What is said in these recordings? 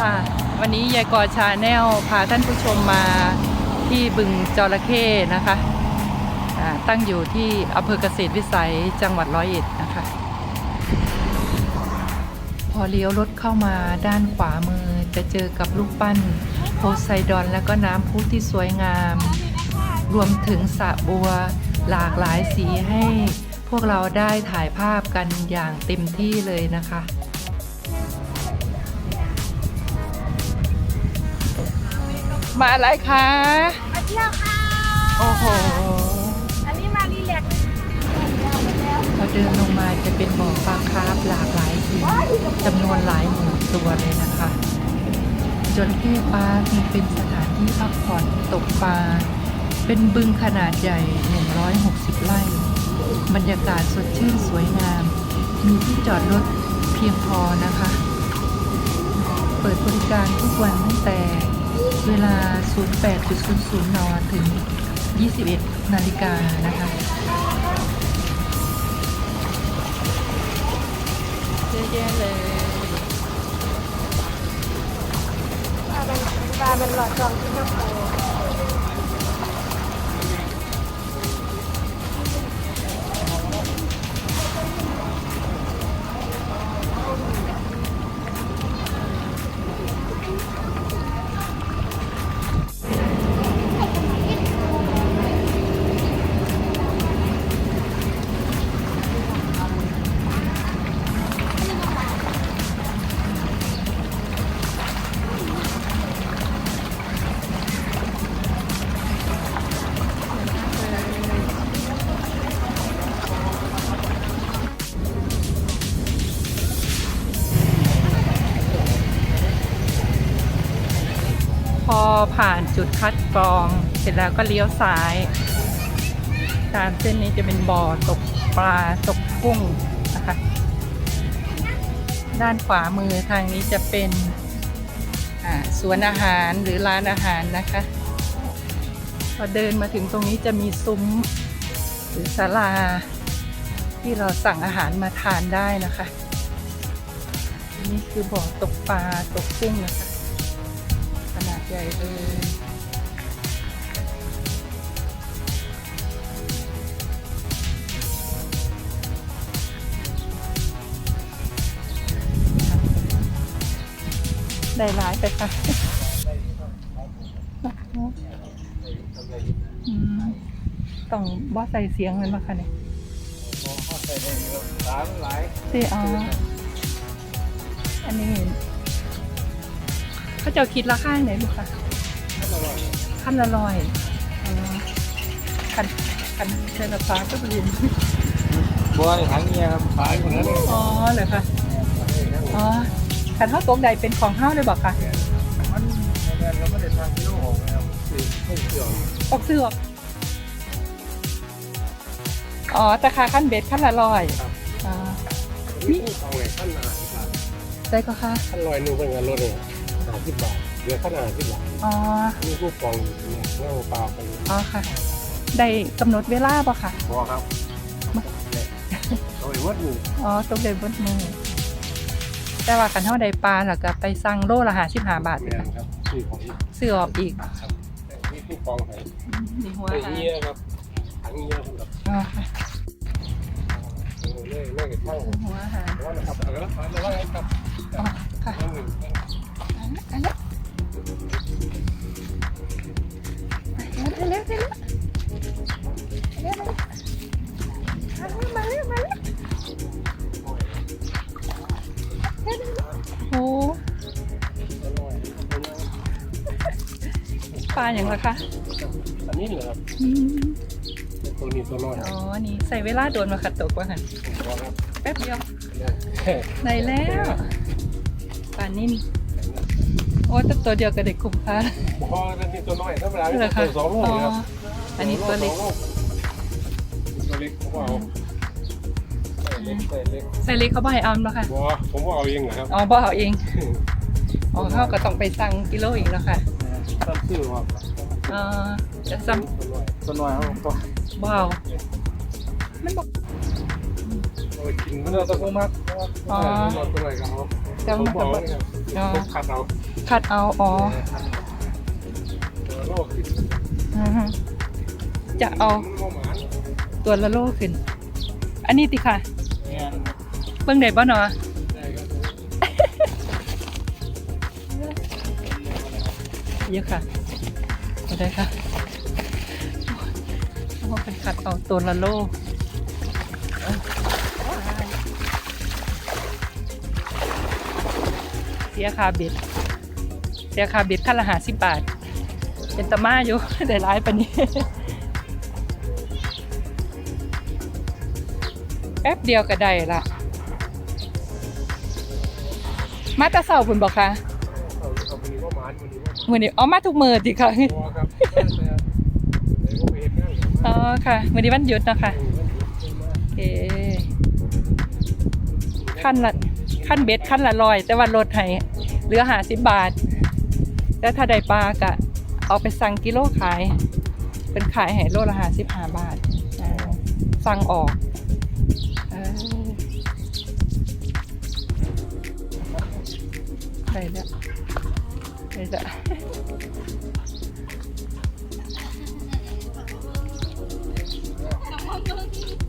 วัสดีค่ะ วันนี้ยายกอชาแนลพาท่านผู้ชมมาที่บึงจระเข้นะคะตั้งอยู่ที่อำเภอเกษตรวิสัยจังหวัดร้อยเอ็ดนะคะ พอเลี้ยวรถเข้ามาด้านขวามือจะเจอกับลูกปั้นโพไซดอนแล้วก็น้ำพุที่สวยงาม รวมถึงสระบัวหลากหลายสีให้พวกเราได้ถ่ายภาพกันอย่างเต็มที่เลยนะคะ มาอะไรคะมาเที่ยวค่ะโอ้โหอันนี้มารีแลกซ์พอเดินลงมาจะเป็นบ่อปลาคาร์ฟหลากหลายสีจำนวนหลายหมื่นตัวเลยนะคะจนเทพปาร์คนี่เป็นสถานที่พักผ่อนตกปลาเป็นบึงขนาดใหญ่ 160 ไร่ บรรยากาศสดชื่นสวยงาม มีที่จอดรถเพียงพอนะคะ เปิดบริการทุกวันตั้งแต่ เวลา 08.00นถึง 21 นาฬิกานะคะเยอะแยะเลยปลาเป็นปลาเป็นหลอดจองที่น้ำโพ ผ่านจุดคัดกรอง เสร็จแล้วก็เลี้ยวซ้าย ตามเส้นนี้จะเป็นบ่อตกปลาตกกุ้งนะคะ ด้านขวามือทางนี้จะเป็นสวนอาหารหรือร้านอาหารนะคะ พอเดินมาถึงตรงนี้จะมีซุ้มหรือศาลา ที่เราสั่งอาหารมาทานได้นะคะ นี่คือบ่อตกปลาตกกุ้งนะคะ ใหญ่เลยได้ร้ายไปค่ะอืมต้องบอสใส่เสียงเลยมาค่ะเนี่ยเสียอ๋ออันนี้ เขาจะเอาคิดราคาไหนบุคะขั้นละร้อยอ๋อคันคันเทเลฟ้าก็เรียนบัวถังเงียครับขายคนนั้นเองอ๋อเหรอคะอ๋อคันเท่าตรงใดเป็นของเฮ้าเลยบอกค่ะมันเงินเราไม่ได้ทำกิโลของนะครับคือไม่เกี่ยวออกซื้อออกอ๋อแต่ค่าขั้นเบ็ดขั้นละร้อยอ๋อนี่เอาไงขั้นหนาได้ก็ค่ะขั้นลอยหนึ่งเป็นเงินรถเอง สามสิบบาทเหลือขั้นหนาสิบบาทอ๋อ นี่ผู้กองอยู่เนี่ยเงาปลาไปอ๋อค่ะ ได้กำหนดเวลาป่ะค่ะบัวครับเอาไอ้วัดอยู่อ๋อตกได้เบดมือแต่ว่ากันเท่าใดปลาแล้วก็ไปสั่งโลละหาสิบห้าบาทเนี่ยครับคือของซื้อออกอีกครับนี่ผู้กองไหนนี่หัวไอ้หาเงียครับถังเงียสำหรับอ๋อค่ะเล่เล่กับช่างผมหัวหาว่านะครับเอาละครับเอาละครับ อย่างไรคะอันนี้เหรอครับอืมตัวนี้ตัวน้อยอ๋อ นี่ใส่เวลาโดนมาขัดตกว่าหันบัวครับแป๊บเดียวเนี่ยได้แล้วปลานิ่มโอ้แต่ตัวเดียวกับเด็กคุ้มค่าพอแล้วนี่ตัวน้อยธรรมดาเหรอคะตัวสองลูกอ๋อนะครับอันนี้ตัวเล็กตัวเล็กผมเอาใส่เล็กใส่เล็กใส่เล็กเขาบ่ให้เอาเนาะค่ะบัวผมว่าเอาเองนะครับอ๋อบ่เอาเองอ๋อเขาก็ต้องไปสั่งกิโลอีกแล้วค่ะ ตั้งชื่อว่าเอ่อจะซ้ตัวน้อยตัวน้อยเอาตัวำบ่เอามันบอกเอาไปกินมันเราต้องมากเพราะว่าเราตัวไหนกันเขาเจ้าเขามาบอกับว่าเนี่ยเขาขัดเอาคัดเอาอ๋อโลกขึ้นอือฮึจะเอาโลหมาตัวละโลขึ้น อันนี้ติค่ะ เนี่ยเบิ่งได้บ่เนาะ เยอะค่ะเอาได้ค่ะโอ้เป็นคัดเอาตัวละโลเสียค่าเบ็ดเสียค่าเบ็ดขั้นละหาสิบบาท เป็นตะมาอยู่ได้ร้ายปานนี้ แป๊บเดียวก็ได้ละมาแตะเสาคุณบอกค่ะ มันนี้ว่ามือนี้อ๋อมาทุกมือสิค่ะพอครับแต่ในพวกเฮ็ดงานกันอ๋อค่ะมือนี้วันหยุดเนาะคะโอเคขั้นละขั้นเบ็ดขั้นละร้อย แต่ว่าลดให้เหลือหาสิบบาท แล้วถ้าได้ปลากะเอาไปสั่งกิโลขาย เป็นขายให้โลละหาสิบห้าบาทอ่าสั่งออกเออได้แล้ว ได้แล้ว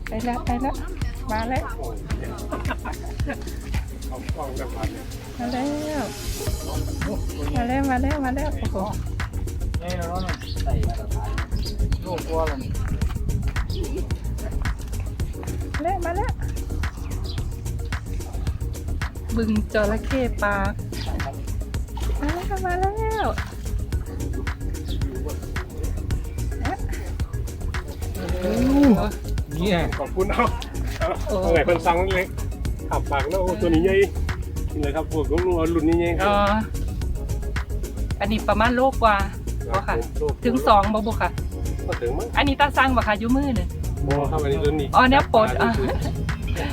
ได้แล้วได้แล้วมาแล้วเอากล้องกันพันเนี่ยมาแล้วมาแล้วมาแล้วมาแล้วโอ้โหนี่เราเนี่ยใส่มาตรฐานโลกตัวลยมาแล้วมาแล้วบึงจระเข้ปาร์คมาแล้ว มาแล้วโอ้นี่ขอบคุณเอาเอาไงเพิ่นสั่งเล็กขับปากแล้วตัวนี้ใหญ่นี่เลยครับพวกต้องรู้ว่ารุ่นนี้ใหญ่ครัอ๋บออันนี้ประมาณโลกว่าบ่ค่ะ ถึงสองบ่บ่ค่ะก็ถึงมั้งอันนี้ตาสั่งบ่ค่ะอยูมือเนี่ยบ่ครับอันนี้ตัวนี้อ๋อแนวปลดอะ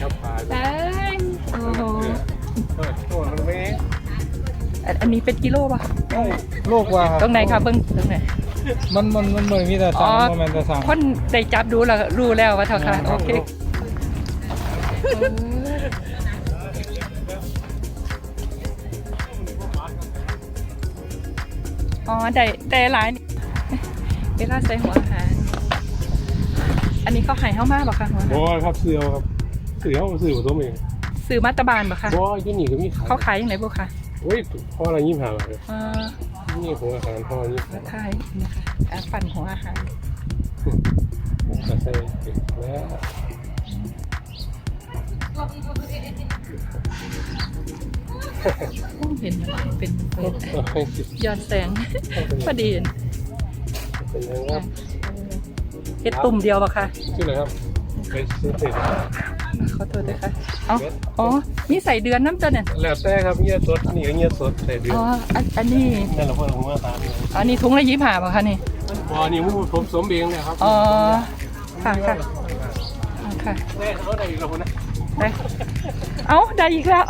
ครับปลาเอ้ยโอ้โหตัวมันไม่ อันอันนี้เป็นกิโลป่ะโลกว่าครับตรงไหนคะเบิ้งตรงไหน มันมันมันเหมือนมีแต่อ๋สั่องโมเมนต์แต่สั่งคนได้จับดูแล้วรู้แล้วว่าเท่าค่ะโอเคอ๋อได้ได้หลายนี่เวลาใส่หัวอาหาร อันนี้เขาใหายเข้ามาบ่คะหัวอาหารบ่ครับเสือครับเสือเขาซื้อผสมเองซื้อมาตรบานบ่คะบ่ยี่นี่ก็มีขายเขาขายยังไงบ่คะโอ้ยพ่ออะไรยิ้มหาเลยอ่านี่หัวอาหารพ่อยิ้มแล้วทายนี่ค่ะอะปั่นหัวอาหารจะใส่แล้วเห็นมันเป็นเป็นย้อนแสงพอดีเห็นเป็นยังครับเฮ็ดตุ่มเดียวป่ะคะชื่ออะไรครับ เป็นซื้อเสร็จขอโทษด้วยค่ะเอาอ๋อมีใส่เดือนน้ำจ้ะเนี่ยแล้วแต่ครับเงี้ยสดนี่ก็เงี้ยสดแต่เดืออ๋นออันอันนี้นั่นแหละพ่อผมว่าตามนี่อันนี้ถุงละยี่ห้าป่ะคะนี่บ่นี่มูผมสมเองเนี่ยครับอ๋อค่ะค่ะอ๋อค่ะแน่เขาได้อีกแล้วนะได้เอาได้อีกแล้ว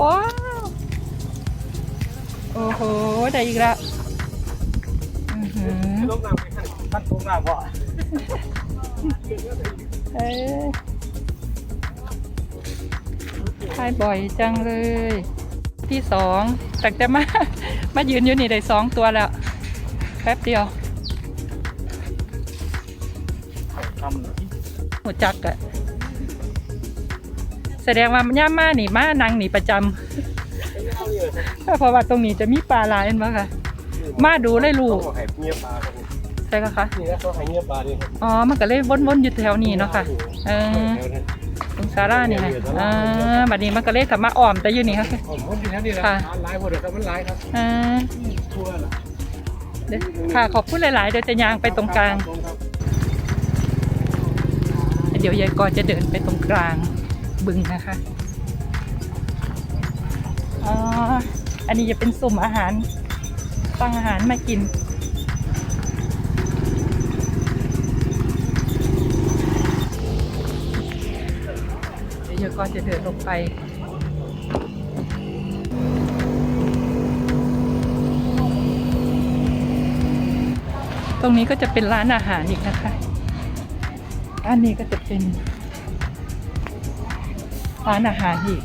ว้าวโอ้โหได้อีกแล้วอื้อหือลงน้ำไปขั้นท่านทุกหน้าพ่อ เอ้ยทายบ่อยจังเลย ที่สองแต่แต่มา มายืนอยู่นี่ได้สองตัวแล้ว แป๊บเดียวหัวจักอะแสดงว่าย่ามาหนีมานังหนีประจำเพราะว่าตรงนี้จะมีปลาลายเห็นไหมคะมาดูเลยลูกเขาให้เงี้ยปลา ใช่ก็คะนี่นะเขาให้เงี้ยปลาดิครับอ๋อมันก็เลยวนๆอยู่แถวนี้เนาะค่ะ เออตรงซาร่านี่ค่ะอ่าบัดนี้มันก็เลยกลับมาอ้อมแต่อยู่นี่ค่ะผมมันอยู่แถวนี้แหละค่ะร้านหลายหมดเลยครับมันหลายครับอ่าทั่วละเดี๋ยวค่ะขอบคุณหลายๆเดี๋ยวจะยางไปตรงกลางเดี๋ยวยายกอจะเดินไปตรงกลางบึงนะคะ อ๋อ อันนี้จะเป็นสุ่มอาหารสั่งอาหารมากิน กอจะเดินลงไปตรงนี้ก็จะเป็นร้านอาหารอีกนะคะอันนี้ก็จะเป็นร้านอาหารอีก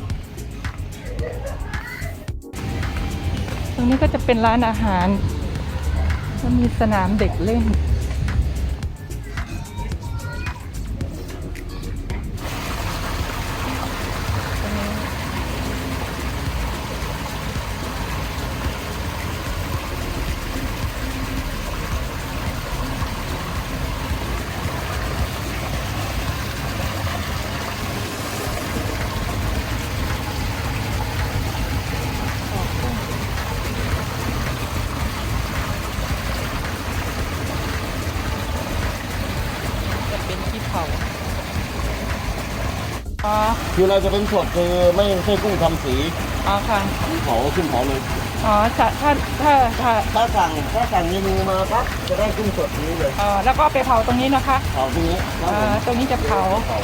ตรงนี้ก็จะเป็นร้านอาหารแล้วมีสนามเด็กเล่น คือเราจะเป็นสดคือไม่ใช่กุ้งทำสีอ๋อค่ะ เผาขึ้นเผาเลยอ๋อถ้าถ้าถ้าถ้าถ้าสั่งถ้าสั่งเมนูมาปั๊บจะได้กุ้งสดนี้เลยเอ่อแล้วก็ไปเผาตรงนี้นะคะเผาตรงนี้ครับอ่าผมตรงนี้จะเผา เผา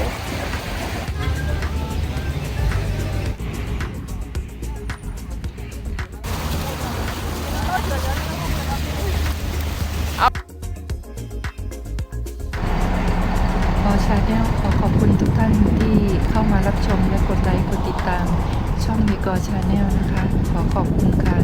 ขอชาแนลขอขอบคุณทุกท่านที่ เข้ามารับชมและกดไลค์กดติดตาม ช่องมีกอชาแนลนะคะ ขอขอบคุณค่ะ